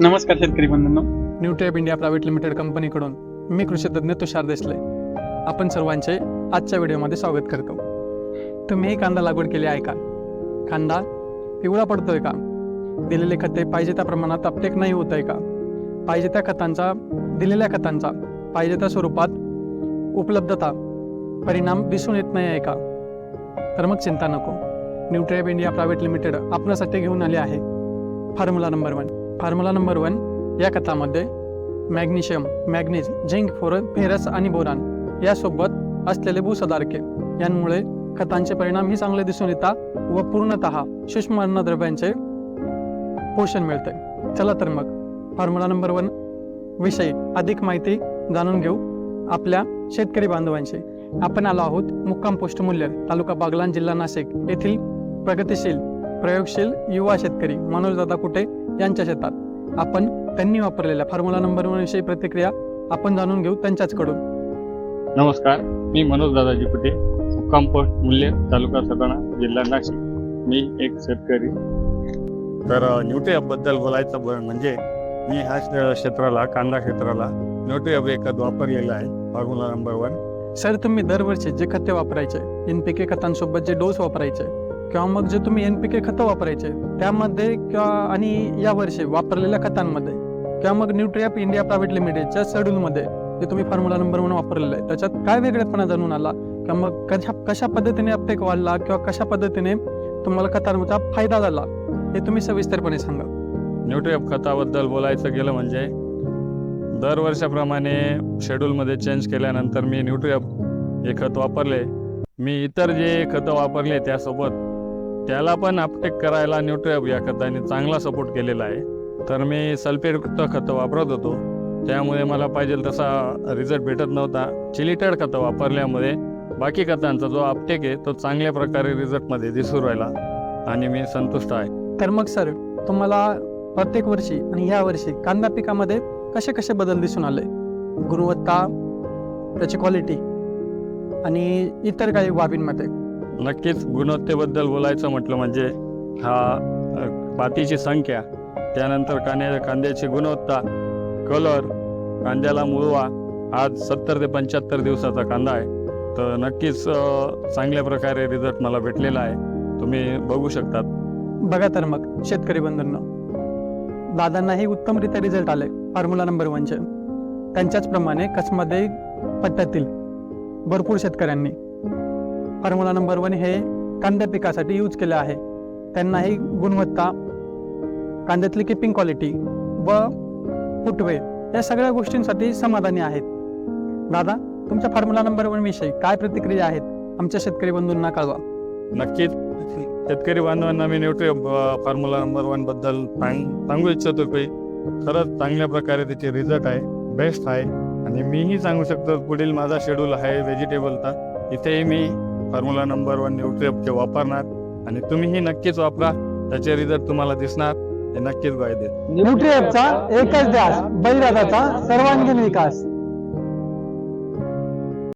नमस्कार शेतकरी बंधूंनो. न्यूट्रेप इंडिया प्रायव्हेट लिमिटेड कंपनीकडून मी कृषीतज्ञ तुषार देसले. आपण सर्वांचे आजच्या व्हिडिओमध्ये स्वागत करतो. तुम्हीही कांदा लागवड केली आहे का? कांदा पिवळा पडतोय का? दिलेले खते पाहिजे त्या प्रमाणात अपटेक नाही होत आहे का? पाहिजे त्या खतांचा दिलेल्या खतांचा पाहिजे त्या स्वरूपात उपलब्धता परिणाम दिसून येत नाही आहे का? तर मग चिंता नको. न्यूट्रॅब इंडिया प्रायव्हेट लिमिटेड आपल्यासाठी घेऊन आले आहे. Formula number one. Formula number one या खतामध्ये magnesium manganese zinc four ferrous आणि बोरान यासोबत असलेले भूसदारके. यांमुळे खतांचे परिणाम ही चांगले दिसून येतात व पूर्णतः सूक्ष्म अन्नद्रव्यांचे पोषण मिळते. चला तर मग फॉर्म्युला नंबर वन विषयी अधिक माहिती जाणून घेऊ आपल्या शेतकरी बांधवांशी. आपण आलो आहोत मुक्काम पोस्ट मूल्य तालुका बागलान जिल्हा नाशिक येथील प्रगतिशील प्रयोगशील युवा शेतकरी मनोजदादा कुटे यांच्या शेतात आपण त्यांनी वापरलेल्या फॉर्म्युला नंबर वन विषयी प्रतिक्रिया आपण जाणून घेऊ त्यांच्याचकडून. नमस्कार मी मनोज दादाजी कुटे मुक्काम पोस्ट मूल्य तालुका सटाणा जिल्हा नाशिक. मी एक शेतकरी. तर न्यूट्रिअबद्दल बोलायचं ब- म्हणजे मी ह्या क्ष- क्षेत्राला कांदा क्षेत्राला न्यूट्रिअब एकच वापरलेलं आहे फॉर्म्युला नंबर वन सर तुम्ही दरवर्षी जे खते वापरायचे एन पी के खतांसोबत जे डोस वापरायचे किंवा मग जे तुम्ही एन पी के खतं वापरायचे त्यामध्ये किंवा आणि यावर्षी वापरलेल्या खतांमध्ये किंवा मग न्यूट्रिॲप इंडिया प्रायव्हेट लिमिटेडच्या शेड्यूलमध्ये जे तुम्ही फॉर्म्युला नंबर म्हणून वापरलेलं आहे त्याच्यात काय वेगळेपणा जाणून आला? किंवा मग कशा कशा पद्धतीने अपटेक वाढला? किंवा कशा पद्धतीने तुम्हाला खतांचा फायदा झाला? हे तुम्ही सविस्तरपणे सांगा. न्यूट्रिअब खताबद्दल बोलायचं गेलं म्हणजे दरवर्षाप्रमाणे शेड्यूलमध्ये चेंज केल्यानंतर मी न्यूट्रीअप हे खत वापरले. मी इतर जे खतं वापरले त्यासोबत त्याला पण अपटेक करायला न्यूट्रिअब या खताने चांगला सपोर्ट केलेला आहे. तर मी सल्फेटयुक्त खतं वापरत होतो. त्यामुळे मला पाहिजे तसा रिझल्ट भेटत नव्हता. चिलिटेड खतं वापरल्यामुळे बाकी खतांचा जो अपटेक आहे तो चांगल्या प्रकारे रिझल्टमध्ये दिसून राहिला आणि मी संतुष्ट आहे. तर मग सर तुम्हाला प्रत्येक वर्षी आणि या वर्षी कांदा पिकामध्ये कसे कसे बदल दिसून आले? गुणवत्ता त्याची क्वालिटी आणि इतर काही बाबींमध्ये. नक्कीच गुणवत्तेबद्दल बोलायचं म्हटलं म्हणजे हा पातीची संख्या त्यानंतर कांद्या कांद्याची गुणवत्ता कलर कांद्याला मुळवा आज सत्तर ते पंच्याहत्तर दिवसाचा कांदा आहे. तर नक्कीच चांगल्या प्रकारे रिझल्ट मला भेटलेला आहे. तुम्ही बघू शकतात. बघा तर मग शेतकरी बंधूंना. दादांनाही उत्तमरित्या रिझल्ट आले फॉर्म्युला नंबर वनचे. त्यांच्याचप्रमाणे कसमध्ये पट्ट्यातील भरपूर शेतकऱ्यांनी फॉर्म्युला नंबर वन हे कांद्या पिकासाठी यूज केले आहे. त्यांनाही गुणवत्ता कांद्यातली किपिंग क्वालिटी व फुटवे या सगळ्या गोष्टींसाठी समाधानी आहेत. दादा तुमच्या फॉर्म्युला नंबर वन विषयी काय प्रतिक्रिया आहेत? आमच्या शेतकरी बंधूंना कळवा. नक्कीच. शेतकरी बांधवांना मी न्यूट्री फॉर्म्युला नंबर वनबद्दल सांग सांगू इच्छितो की खरंच चांगल्या प्रकारे त्याचे रिझल्ट आहे बेस्ट आहे. आणि मीही सांगू शकतो पुढील माझा शेड्यूल आहे व्हेजिटेबलचा इथेही मी फॉर्म्युला नंबर वन न्यूट्रिअपचे वापरणार. आणि तुम्हीही नक्कीच वापरा. त्याचे रिझल्ट तुम्हाला दिसणार हे नक्कीच ग्वाही देत न्यूट्रिएपचा एकच ध्यास बळीराजाचा सर्वांगीण विकास.